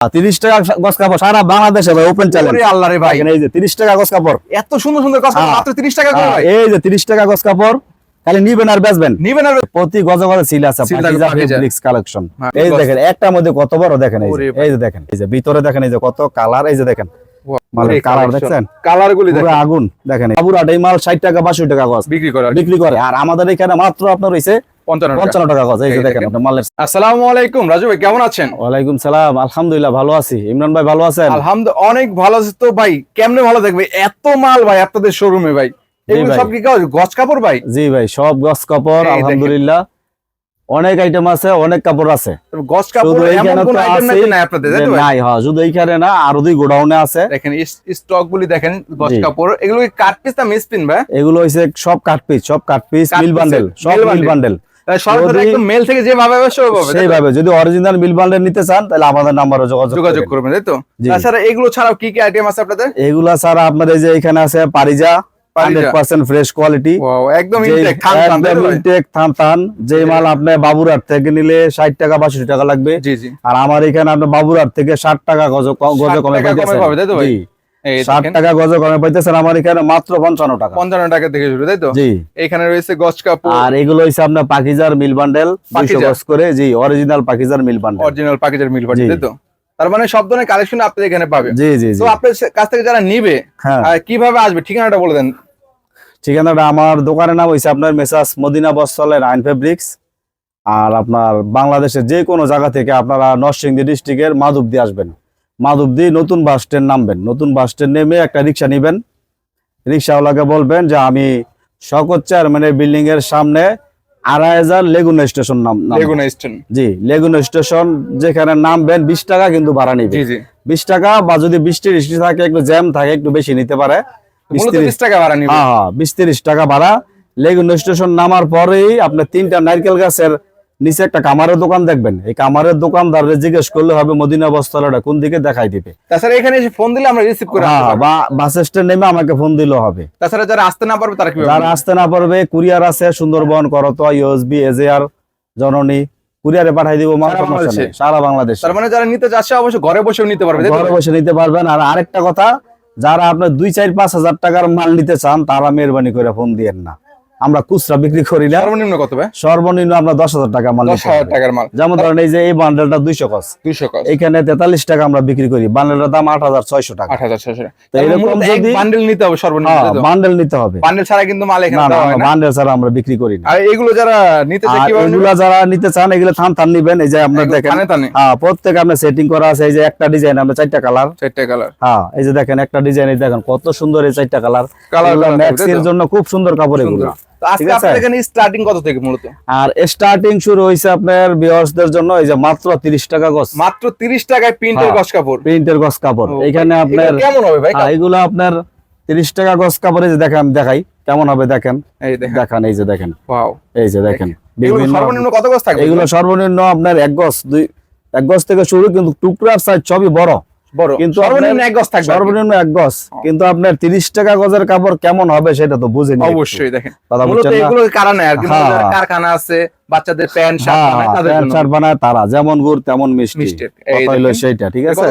তিরিশ টাকা গছ কাপড় সারা বাংলাদেশে ভাই ওপেন চ্যালেঞ্জ আল্লাহ রে ভাই। এই যে তিরিশ টাকা গছ কাপড়। এত সুন্দর সুন্দর কথা হ্যাঁ। মাত্র 30 টাকা করে হ্যাঁ, ভাই। এই যে তিরিশ টাকা গছ কাপড় খালি নিবেন আর বেচবেন। নিবেন আর প্রতি গজ গজে সিল আছে সিল থাকে, পাকিজা পাকিজা। ফেব্রিক্স কালেকশন হ্যাঁ, এই দেখেন একটার মধ্যে কত বড় দেখেন এই যে, এই যে দেখেন এই যে ভিতরে দেখেন এই যে কত কালার এই যে দেখেন। মালের কালার দেখছেন? কালার গুলি দেখেন। আগুন দেখেন। এই মাল ষাট টাকা বাষট্টি টাকা গজ বিক্রি করে বিক্রি করে। আর আমাদের এখানে মাত্র আপনার হইছে 55 টাকা পঞ্চান্ন টাকা। গজ এই যে দেখেন দেখেন। আপনার মালের আসসালামু আলাইকুম রাজু ভাই কেমন আছেন? ওয়ালাইকুম সালাম আলহামদুলিল্লাহ ভালো আছি। ইমরান ভাই ভালো আছেন? আলহামদুলিল্লাহ অনেক ভালো আছে। তো ভাই কেমনে ভালো থাকবে? এত মাল ভাই আপনাদের শোরুমে ভাই। এগুলো। সব কি গজ কাপড় ভাই? জি ভাই সব গজ কাপড় আলহামদুলিল্লাহ। অনেক আইটেম আছে অনেক কাপড় আছে। গজ কাপড় এমন কোন আইটেম আপনাদের? নাই হ্যাঁ শুধু এইখানে না আরও দুই গোডাউনে আছে। দেখেন স্টক গুলি দেখেন গজ কাপড়। এগুলো কাট পিস না মিস পিন ভাই? এগুলো হইছে সব কাট পিস সব কাট পিস মিল বান্ডেল সব মিল বান্ডেল সরাসরি যদি- একদম মেল থেকে যেভাবে হবে সেভাবে তাই তো? সেইভাবে। যদি অরিজিনাল মিল বান্ডেল নিতে চান তাহলে আমাদের নাম্বারে যোগাযোগ যোগাযোগ করবেন। করবেন তাই তো? তাছাড়া এগুলো ছাড়াও কি কি আইটেম আছে আপনাদের? এগুলা ছাড়া আপনার যে এখানে আছে পারিজা পারিজা। হান্ড্রেড পার্সেন্ট ফ্রেশ কোয়ালিটি একদম ইনটেক থান? ইনটেক যে মাল আপনি বাবুরহাট থেকে নিলে ষাট টাকা বাষট্টি টাকা লাগবে। জি জি। আর আমার এখানে আপনার বাবুরহাট থেকে ষাট টাকা গজ গজে 60 কমে তাই তো ভাই? জি এই ষাট টাকা গজে কমে পাইতেছেন আমার এখানে মাত্র পঞ্চান্ন টাকা। পঞ্চান্ন টাকা থেকে শুরু তাই তো? জি। এখানে রয়েছে গজ কাপড়। আর এগুলো হচ্ছে আপনার পাকিজার মিল বান্ডেল গজ করে জি অরিজিনাল পাকিজার মিল বান্ডেল। অরিজিনাল প্যাকেজের মিল পাটি তাই তো? তার মানে সব ধরনের কালেকশন আপনি এখানে পাবেন। জি জি জি। তো আপনার কাছ থেকে যারা নিবে হ্যাঁ। কীভাবে আসবে? ঠিকানাটা বলে দেন। ঠিকানাটা আমার দোকানের নাম হয়েছে আপনার মেসাস মদিনা বস্তলের আইন ফেব্রিক্স আর আপনার বাংলাদেশের যে কোনো জায়গা থেকে আপনারা নরসিংদী ডিস্ট্রিক্টের মাধবদী আসবেন। মাধবদী নতুন বাস স্ট্যান্ড নামবেন। নতুন বাস স্ট্যান্ড নেমে একটা রিক্সা নেবেন। রিক্সাওয়ালাকে বলবেন যে আমি শকত চেয়ারম্যানের বিল্ডিং এর সামনে আড়াই হাজার লেগুনা স্টেশন নাম লেগুনা স্টেশন জি লেগুনা স্টেশন যেখানে নামবেন বিশ টাকা কিন্তু ভাড়া নিবে। বিশ টাকা বা যদি বৃষ্টি বৃষ্টি থাকে একটু জ্যাম থাকে একটু বেশি নিতে পারে। বিশ টাকা ভাড়া নিবে। হ্যাঁ হ্যাঁ বিশ তিরিশ টাকা ভাড়া। লেগুনা স্টেশন নামার পরেই আপনি তিনটা নারকেল গাছের নিচে একটা কামারের দোকান দেখবেন। এই কামারের দোকানদারে জিজ্ঞেস করলে হবে মদিনা বস্তালাটা কোন দিকে দেখাই দিবে। তাছাড়া এখানে এসে ফোন দিলে আমরা রিসিভ করে হ্যাঁ বা বাস স্ট্যান্ড নেমে আমাকে ফোন দিলেও হবে। তাছাড়া যারা আসতে না পারবে তারা কীভাবে যারা আসতে না পারবে কুরিয়ার আছে সুন্দরবন করতোয়া ইউএসবি এজেআর জননী কুরিয়ারে পাঠাই দিব সারা বাংলাদেশে? সারা বাংলাদেশ। তার মানে যারা নিতে চাচ্ছে অবশ্যই ঘরে বসেও নিতে পারবে ঘরে বসে নিতে পারবেন। আর আরেকটা কথা যারা আপনার দুই চার পাঁচ হাজার টাকার মাল নিতে চান তারা মেহরবানি করে ফোন দিয়েন না। আমরা খুচরা বিক্রি করি না সর্বনিম্ন কত ভাই? সর্বনিম্ন আপনার দশ হাজার টাকা মাল দশ হাজার টাকার মাল। যেমন ধরেন এই যে এই বান্ডেলটা দুইশো কস। দুইশো কস। এখানে তেতাল্লিশ টাকা আমরা বিক্রি করি। বান্ডেলটার দাম আট হাজার ছয়শো টাকা। আট হাজার ছশো তো এরকম যদি বান্ডেল নিতে হবে সর্বনিম্ন বান্ডেল নিতে হবে। বান্ডেল ছাড়া কিন্তু মাল এখানে না না বান্ডেল ছাড়া আমরা বিক্রি করি না। আর এগুলো যারা নিতে আর কীভাবে? এগুলা যারা নিতে চান এগুলো থান থান নিবেন। এই যে আপনার দেখেন হ্যাঁ প্রত্যেক আপনার সেটিং করা আছে। এই যে একটা ডিজাইন আমরা চারটা কালার চারটে কালার হ্যাঁ এই যে দেখেন একটা ডিজাইন এই দেখেন কত সুন্দর এই চারটা কালার কালার জন্য খুব সুন্দর কাপড় এগুলো। তো আজকে আপনাদের এখানে স্টার্টিং কত থেকে মূলত? আর স্টার্টিং শুরু হয়েছে আপনার ভিউয়ার্সদের জন্য এই যে মাত্র 30 টাকা গজ মাত্র তিরিশ টাকায় প্রিন্টের হ্যাঁ। গস কাপড়। প্রিন্টের গজ কাপড়। এখানে আপনার কেমন হবে ভাই হ্যাঁ, এগুলো আপনার 30 টাকা গজ কাপড়ে যে দেখেন দেখাই। কেমন হবে দেখেন? এই দেখেন। এই যে দেখেন। ওয়াও এই যে দেখেন সর্বনিম্ন কত গস থাকবে এগুলো সর্বনিম্ন আপনার এক গজ দুই এক গজ থেকে শুরু কিন্তু টুকরার সাইজ সবই বড়। কিন্তু সর্বনিম্ন এক গস থাকবে সর্বনিম্ন এক গজ। কিন্তু আপনার 30 টাকা গজের কাপড় কেমন হবে সেটা তো বুঝেনি অবশ্যই দেখেন। মূলত এগুলো কারণ আর কিন্তু হ্যাঁ। কারখানা আছে বাচ্চাদের প্যান্ট শার্ট হ্যাঁ, বানায় তারা। যেমন গুড় তেমন মিষ্টি। সেইটা ঠিক আছে?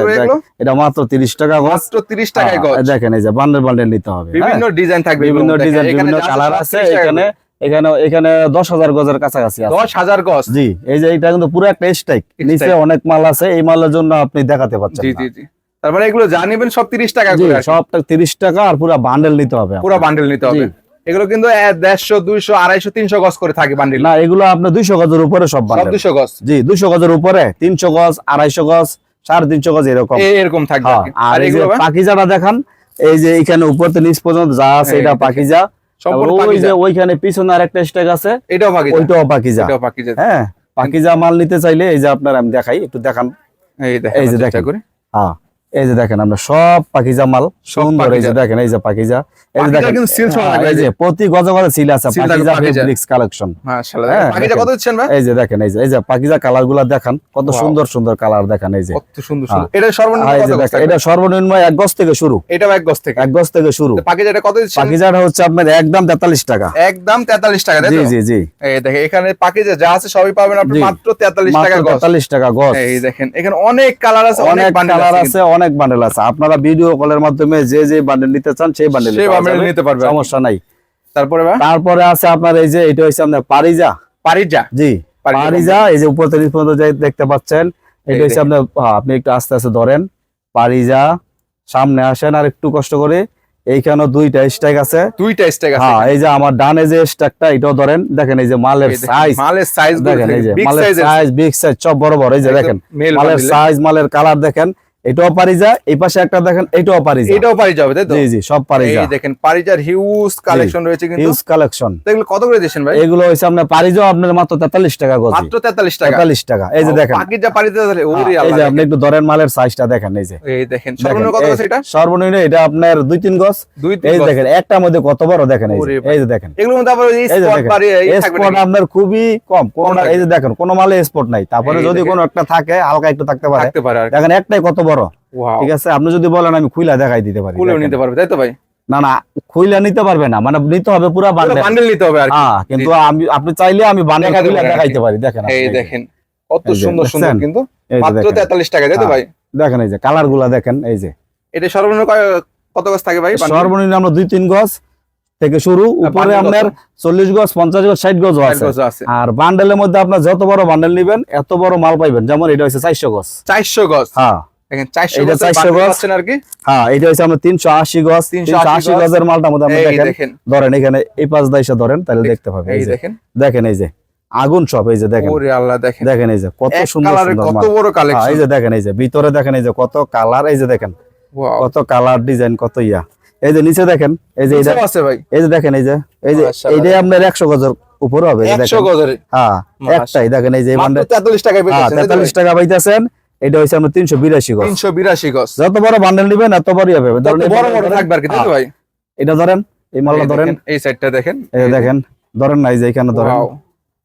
এটা মাত্র 30 টাকা গজ। মাত্র 30 টাকায় গজ। হ্যাঁ, দেখেন এই যে বান্ডেল বান্ডেল নিতে হবে বিভিন্ন? ডিজাইন থাকবে বিভিন্ন ডিজাইন বিভিন্ন কালার আছে এখানে এখানে এখানে দশ হাজার গজের কাছাকাছি আছে। 10000 গজ? জি এই যে এটা কিন্তু পুরো একটা স্টাইক নিচে অনেক মাল আছে এই মালের জন্য আপনি দেখাতে পাচ্ছেন জি জি জি। তার মানে এগুলো যা নেবেন সব 30 টাকা করে আর তিরিশ টাকা আর পুরো বান্ডেল নিতে হবে পুরো বান্ডেল নিতে হবে। এগুলো কিন্তু দেড়শো দুইশো আড়াইশো তিনশো গজ করে থাকে বান্ডেল না এগুলো আপনার দুইশো গজের উপরে সব সব বান্ডেল দুশো গজ। জি দুইশো গজের উপরে তিনশো গজ আড়াইশো গজ সাড়ে তিনশো গজ এরকম। এরকম থাকবে আর হ্যাঁ। আর এই যে পাকিজাটা দেখান এই যে এখানে উপর থেকে নিচ পর্যন্ত যা আছে এটা দেখেন। পাকিজা। ওইখানে পিছনে আরেকটা স্টেক আছে এটাও পাকিজা। ওইটাও পাকিজা। এটাও পাকিজা। হ্যাঁ পাকিজা মাল নিতে চাইলে এই যে আপনার আমি দেখাই একটু দেখান। এই এই যে দেখা দেখেন। করে। হ্যাঁ। এই যে দেখেন আমরা সব পাকিজা মাল সুন্দর এই যে দেখেন এই যে পাকিজা এই যে দেখেন হ্যাঁ, এই যে প্রতি গজে গজে সিল আছে পাকিজা পাকিজা। ফেব্রিক্স কালেকশন মাশাআল্লাহ হ্যাঁ, কত দিচ্ছেন ভাই? এই যে দেখেন এই যে এই যে পাকিজা কালারগুলা দেখান কত সুন্দর সুন্দর কালার দেখেন এই যে। কত সুন্দর হ্যাঁ। সুন্দর এটা সর্বনিম্ন কত দেখেন এটা সর্বনিম্ন এক গজ থেকে শুরু। এটা এক গজ থেকে। এক গজ থেকে শুরু। পাখিটা কত দিচ্ছেন? পাকিজাটা হচ্ছে আপনার একদম তেতাল্লিশ টাকা। একদম 43 টাকা জি জি জি। এই দেখেন এখানে পাখিজা যা আছে সবই পাবেন আপনি মাত্র 43 টাকা গজ। তেতাল্লিশ টাকা গজ। এই দেখেন এখানে অনেক কালার আছে অনেক কালার আছে অনেক বান্ডেল আছে। আপনারা ভিডিও কলের মাধ্যমে যে যে বান্ডেল নিতে চান সেই বান্ডেল নিতে পারবে সমস্যা নাই। তারপরে তারপরে আছে আপনার এই যে এটা হচ্ছে আপনার পারিজা। পারিজা? জি পারিজা এই যে উপর থেকে পর্যন্ত দেখতে পাচ্ছেন এটা হচ্ছে আপনার হ্যাঁ, আপনি একটু আস্তে আস্তে ধরেন। পারিজা সামনে আসেন আর একটু কষ্ট করে। এইখানে দুইটা স্ট্যাক আছে। দুইটা স্টেক আছে। হ্যাঁ এই যে আমার ডানে যে স্ট্যাকটা এটাও ধরেন। দেখেন এই যে মালের সাইজ মালের সাইজ দেখেন এই যে মালের সাইজ বিগ সাইজ সব বড় বড় এই যে দেখেন। মালের সাইজ মালের কালার দেখেন। এটাও পারিজা এই পাশে একটা দেখেন এটাও পারিজা। এটাও পারি যাবে তাই তো? জি জি সব পারিজা। এই দেখেন পারিজার হিউজ কালেকশন রয়েছে কিন্তু। হিউজ কালেকশন এগুলো কত করে দিয়েছেন ভাই? এগুলো হচ্ছে আপনার পারিজাও আপনার মাত্র তেতাল্লিশ টাকা গজি। মাত্র 43 টাকা? তেতাল্লিশ টাকা। এই যে দেখেন। পাখিজা পারিতে তাহলে ওরে হ্যাঁ, এই যে আপনি একটু ধরেন মালের সাইজটা দেখেন এই যে। এই দেখেন সর্বনিম্ন কত এটা? সর্বনিম্ন এটা আপনার দুই তিন গজ। এই দেখেন একটার মধ্যে কত বড় দেখেন এই যে, এই যে দেখেন। এগুলোর মধ্যে আবার এই স্পট বাড়ি এই স্পট আপনার খুবই কম। কোন এই যে দেখেন কোন মালে স্পট নাই। তারপরে যদি। কোনো একটা থাকে হালকা একটু থাকতে পারে। পারে দেখেন একটাই কত বড়? ঠিক আছে? আপনি যদি বলেন আমি খুইলা দেখাই দিতে পারি। দেখেন। নিতে পারবে তাই তো ভাই? না না খুইলা নিতে পারবে না। মানে নিতে হবে পুরা বান্ডেল বান্ডেল নিতে হবে আর হ্যাঁ কিন্তু আমি আপনি চাইলে আমি বান্ডেল। দেখাইতে পারি দেখেন এই দেখেন কত সুন্দর সুন্দর কিন্তু। মাত্র 43 টাকা তাই তো হ্যাঁ, ভাই? দেখেন এই যে কালারগুলা দেখেন এই যে। এটা সর্বনিম্ন কত গজ থাকে ভাই? সর্বনিম্ন আমরা দুই তিন গজ থেকে শুরু। উপরে বান্ডেল কত? আপনার চল্লিশ গজ পঞ্চাশ গজ ষাট গজ আছে। আর বান্ডেলের মধ্যে আপনার যত বড় বান্ডেল নিবেন এত বড় মাল পাইবেন। যেমন এটা হচ্ছে চারশো গজ। 400 গজ। হ্যাঁ। দেখেন 400 এইটা গজের 400 bundle গজ। পাচ্ছেন আর কি হ্যাঁ এটা হচ্ছে আপনার তিনশো আশি গজ 380 তিনশো আশি গজ। গজের মালটার মধ্যে আপনি দেখেন দেখেন ধরেন এখানে এই পাঁচ দাইশে ধরেন তাহলে দেখতে পাবেন এই এই দেখেন দেখেন এই যে আগুন সব এই যে দেখেন ওরে আল্লাহ দেখেন দেখেন এই যে কত সুন্দর সুন্দর কত বড় হ্যাঁ, কালেকশন এই যে দেখেন এই যে ভিতরে দেখেন এই যে কত কালার এই যে দেখেন কত কালার ডিজাইন কত ইয়া এই যে নিচে দেখেন এই যে এটা নিচেও আছে ভাই এই যে দেখেন এই যে এই যে। এইটাই আপনার একশো গজের উপরে হবে এই যে 100 গজের হ্যাঁ একটাই দেখেন এই যে মাত্র বান্ডেল 43 টাকায় হ্যাঁ পেয়েছেন তেতাল্লিশ টাকা পাইতেছেন এটা হচ্ছে আমরা তিনশো বিরাশি গজ। 382 গজ। যত বড় বান্ডেল নিবেন এত বড়ই হবে। ধরেন বড় বড় থাকবে আর কি ভাই? এটা ধরেন এই মালটা ধরেন। এই সাইডটা দেখেন। এই যে দেখেন ধরেন নাই যে এখানে ধরেন।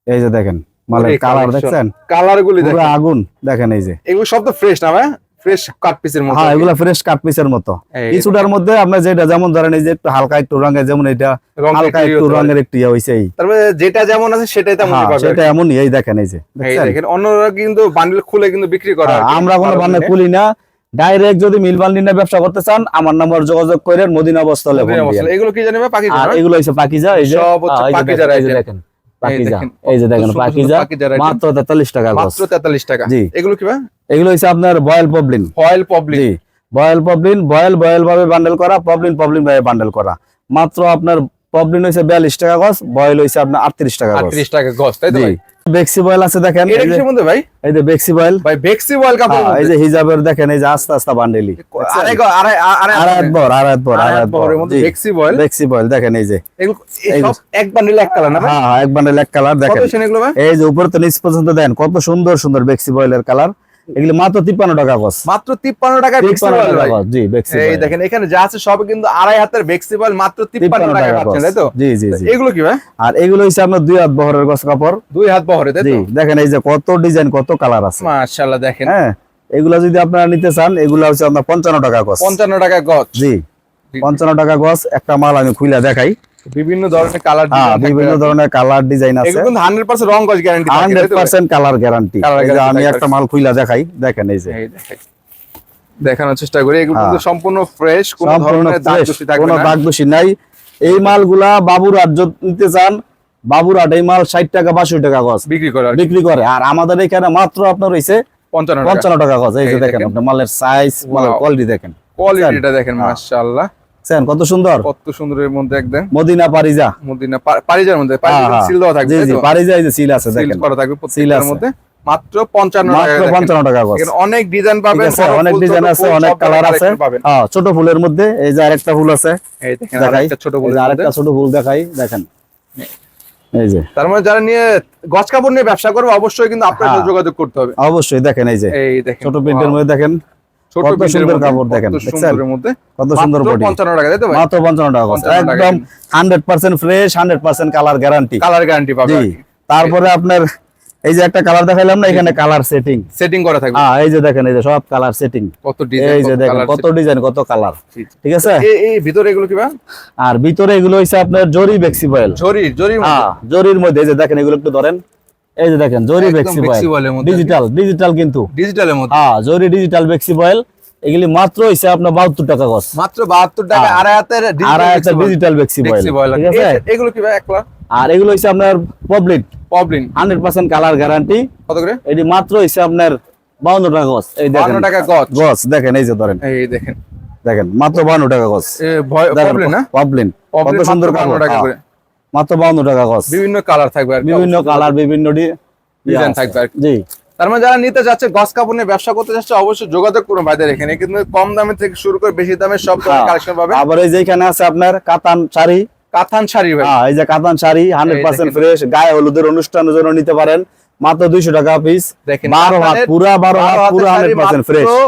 এই যে দেখেন মালের কালার। দেখছেন? কালার গুলি দেখেন। আগুন দেখেন এই যে। এগুলো সব তো ফ্রেশ না ভাই? ফ্রেশ কাট পিসের মতো হ্যাঁ এগুলা ফ্রেশ কাট পিসের মতো। কিছুটার মধ্যে যেটা যেমন ধরেন এই যে একটু হালকা একটু রঙের যেমন এটা হালকা একটু রঙের একটু ইয়ে হইছে এই। তারপরে যেটা যেমন আছে সেটাই তেমন হ্যাঁ, পাবে সেটা এমনই এই দেখেন এই যে দেখেন অন্যরা কিন্তু বান্ডেল খুলে কিন্তু বিক্রি করে হ্যাঁ। আমরা কোনো বান্ডেল খুলি না। ডাইরেক্ট যদি মিল বান্ডি নিয়ে ব্যবসা করতে চান আমার নাম্বার যোগাযোগ করেন মদিনা বস্তলে এগুলো কি জানি ভাই পাখি আর এগুলো হচ্ছে পাকিজা এই সব হচ্ছে হ্যাঁ, পাকিজা দেখেন, এই যে দেখেন পাকিজা। মাত্র টাকা মাত্র 43 টাকা। জি। এগুলো কি এগুলো হচ্ছে আপনার বয়েল পবলিন। Voile poplin. জি বয়েল পবলিন বয়েল বয়েল ভাবে বান্ডেল করা পবলিন পবলিন ভাবে বান্ডেল করা। মাত্র আপনার পবলিন হইছে টাকা গজ বয়েল হইছে আপনার আটত্রিশ টাকা গছ। 38 টাকা গজ তাই তো বেক্সি বয়েল আছে দেখেন এটা এই যে- কিসের মধ্যে ভাই? এই যে বেক্সি বয়েল ভাই বেক্সি ওয়াল কাপড় হ্যাঁ, এই যে হিজাবের দেখেন এই যে আস্তে আস্তে বান্ডেলি। আরে বর বর বর মধ্যে বেক্সি বয়েল বেক্সি বয়েল দেখেন এই যে। সব এক বান্ডেল এক কালার না ভাই? হ্যাঁ এক বান্ডেল কালার দেখেন। এই যে উপরে তো নিচ পর্যন্ত দেন কত সুন্দর সুন্দর বেক্সি বয়েলের কালার। এগুলি মাত্র তিপ্পান্ন টাকা গজ মাত্র 53 টাকা জি এই দেখেন এখানে যা আছে সব কিন্তু আড়াই হাতের মাত্র 53 তিপ্পান্ন টাকা পাচ্ছেন তাই তো? জি জি এগুলো কি ভাই? আর এগুলো হচ্ছে আপনার দুই হাত বহরের গছ কাপড়। দুই হাত বহরে তাই তো? দেখেন এই যে কত ডিজাইন কত কালার আছে। মাশাআল্লাহ দেখেন। হ্যাঁ এগুলা যদি আপনারা নিতে চান এগুলা হচ্ছে আপনার পঞ্চান্ন টাকা গছ। 55 টাকা গজ জি পঞ্চান্ন টাকা গছ একটা মাল আমি খুলে দেখাই। বিভিন্ন ধরনের কালার হ্যাঁ বিভিন্ন ধরনের কালার ডিজাইন আছে। এগুলো 100% রং গজ গ্যারান্টি থাকে হান্ড্রেড তাই তো? ভাই? পার্সেন্ট কালার গ্যারান্টি আমি একটা মাল খুলে দেখাই দেখেন এই যে। দেখানোর চেষ্টা করি এগুলো হ্যাঁ। কিন্তু সম্পূর্ণ ফ্রেশ কোনো ধরনের দাগ দোষী থাকবে কোনো দাগ দোষী নাই। এই মালগুলা বাবুরহাট যদি নিতে চান বাবুরহাট এই মাল ষাট টাকা বাষট্টি টাকা গছ বিক্রি করে বিক্রি করে। আর আমাদের এখানে মাত্র আপনার রয়েছে 55 টাকা। পঞ্চান্ন টাকা গছ এই যে দেখেন। আপনার মালের সাইজ মালের কোয়ালিটি দেখেন। কোয়ালিটিটা দেখেন হ্যাঁ। মাশাআল্লাহ। দেখছেন? কত সুন্দর? কত সুন্দরের মধ্যে একদম মদিনা পারিজা। মদিনা পারিজার মধ্যে। সিল দেওয়া থাকবে জি জি পারিজা এই যে সিল আছে সিল দেখেন। করা থাকবে প্রত্যেকটার মধ্যে। মাত্র 55 টাকা মাত্র টাকা এখানে অনেক ডিজাইন পাবেন অনেক ডিজাইন ছোট আছে অনেক কালার আছে। হ্যাঁ ছোট ফুলের মধ্যে এই যে আরেকটা ফুল আছে। এই দেখেন আরেকটা ছোট যে আরেকটা ছোট ফুল দেখাই দেখেন। এই যে। তার মানে যারা নিয়ে গছ কাপড় নিয়ে ব্যবসা করবে অবশ্যই কিন্তু আপনার। যোগাযোগ করতে হবে। অবশ্যই দেখেন এই যে। এই দেখেন ছোট প্রিন্টের মধ্যে দেখেন। কত সুন্দর কাপড় দেখেন, সুন্দরের মধ্যে। কত সুন্দর বডি 55 টাকা তাই ভাই? মাত্র পঞ্চান্ন টাকা গজ 55 টাকা একদম hundred percent fresh hundred percent colour guarantee colour guarantee পাবে তারপরে আপনার এই যে একটা কালার দেখাইলাম না এখানে কালার সেটিং সেটিং করা থাকবে। হ্যাঁ এই যে দেখেন এই যে সব কালার সেটিং কত এই ডিজাইন যে কত দেখেন কত ডিজাইন কত কালার ঠিক আছে? এই এই ভিতরে এগুলো কি আর ভিতরে এগুলো হচ্ছে আপনার জরি বেক্সিবয়েল জরি ঝরি হ্যাঁ জরির মধ্যে এই যে দেখেন এগুলো একটু ধরেন। এই যে দেখেন জরি এর মধ্যে। ডিজিটাল ডিজিটাল কিন্তু। ডিজিটালের মধ্যে। হ্যাঁ জরি ডিজিটাল বেক্সিবয়েল এগুলি মাত্র হইছে আপনার বাহাত্তর টাকা গছ মাত্র 72 টাকা হ্যাঁ। আড়াই হাতের আর একটা ডিজিটাল বেক্সিবয়েল ফ্লেক্সিবল ঠিক আছে? এগুলো কি ভাই একলা? আর এগুলো হচ্ছে আপনার poplin. Hundred percent colour guarantee কত করে? এটি মাত্র হচ্ছে আপনার বাউন্ন টাকা গছ এই দেখেন। 52 টাকা গজ গছ দেখেন এই যে ধরেন। এই দেখেন। দেখেন মাত্র বাউন্ন টাকা গছ এ ভয় পবলিন না? পবলিন। কত পবলিন সুন্দর মাত্র 52 টাকা হ্যাঁ, করে। মাত্র বাউন্ন টাকা গছ বিভিন্ন কালার থাকবে বিভিন্ন কালার বিভিন্ন Design থাকবে জি। তার মানে যারা নিতে যাচ্ছে গস কাপড় নিয়ে ব্যবসা করতে যাচ্ছে অবশ্যই যোগাযোগ করুন ভাইদের এখানে। কিন্তু কম দামে থেকে শুরু করে বেশি দামে সব ধরনের হ্যাঁ। কালেকশন পাবেন। আবার এই যে এখানে আছে আপনার কাতান শাড়ি। কাতান শাড়ি ভাই। হ্যাঁ এই যে কাতান শাড়ি হান্ড্রেড পার্সেন্ট দেখেন। ফ্রেশ গায়ে হলুদের অনুষ্ঠানের জন্য নিতে পারেন। মাত্র দুইশো টাকা পিস দেখেন বারো হাত কাতানের পুরা বারো হাত পুরো হাতের হান্ড্রেড শাড়ি পার্সেন্ট ফ্রেশ মাত্র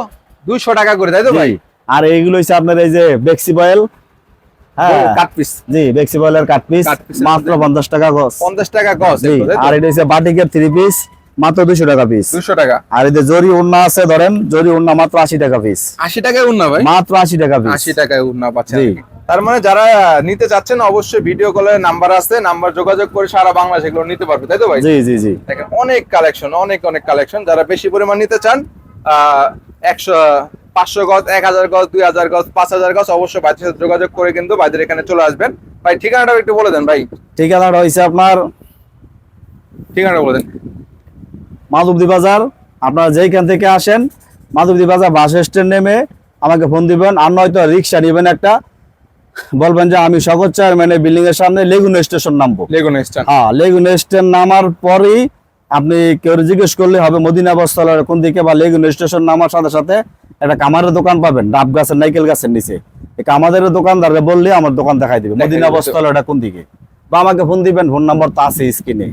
200 টাকা করে তাই তো ভাই? আর এইগুলো হচ্ছে আপনার এই যে বেক্সিবয়েল হ্যাঁ মাত্র পঞ্চাশ টাকা গজ 50 টাকা গস আর এটা হচ্ছে বাটিকের পিস মাত্র দুইশো টাকা পিস 200 টাকা। আর এই যে জরি উন্না আছে ধরেন জরি উন্না মাত্র আশি টাকা পিস 80 টাকায় উন্না ভাই? মাত্র আশি টাকা পিস 80 টাকায় উন্না পাচ্ছেন। তার মানে যারা নিতে চাচ্ছেন অবশ্যই ভিডিও কলের নাম্বার আছে নাম্বার যোগাযোগ করে সারা বাংলাদেশ এগুলো নিতে পারবে তাই তো ভাই? জি জি জি। অনেক কালেকশন অনেক অনেক কালেকশন যারা বেশি পরিমাণ নিতে চান আহ, একশো পাঁচশো গজ এক হাজার গজ দুই হাজার গজ পাঁচ হাজার গজ অবশ্যই ভাইদের সাথে যোগাযোগ করে কিন্তু ভাইদের এখানে চলে আসবেন। ভাই ঠিকানাটা একটু বলে দেন ভাই। ঠিকানাটা হয়েছে আপনার ঠিকানাটা বলে দেন। মাধবদী বাজার। আপনারা যেইখান থেকে আসেন মাধবদী বাজার বাস স্ট্যান্ড নেমে আমাকে ফোন দিবেন আর নয়তো রিক্সা নেবেন একটা। বলবেন যে আমি শকত চেয়ারম্যানের বিল্ডিং এর সামনে লেগুন স্টেশন নামবো। লেগুন স্টেশন হ্যাঁ লেগুন স্টেশন নামার পরেই আপনি কেউ জিজ্ঞেস করলে হবে মদিনা বস্তলার কোন দিকে বা লেগুন স্টেশন নামার সাথে সাথে একটা কামারের দোকান পাবেন ডাব গাছের নাইকেল গাছের নিচে এই কামাদের দোকানদারে বললে আমার দোকান দেখাই দিবে মদিনা দিবে। কোন দিকে বা আমাকে ফোন দিবেন ফোন নাম্বার তো আছে স্ক্রিনে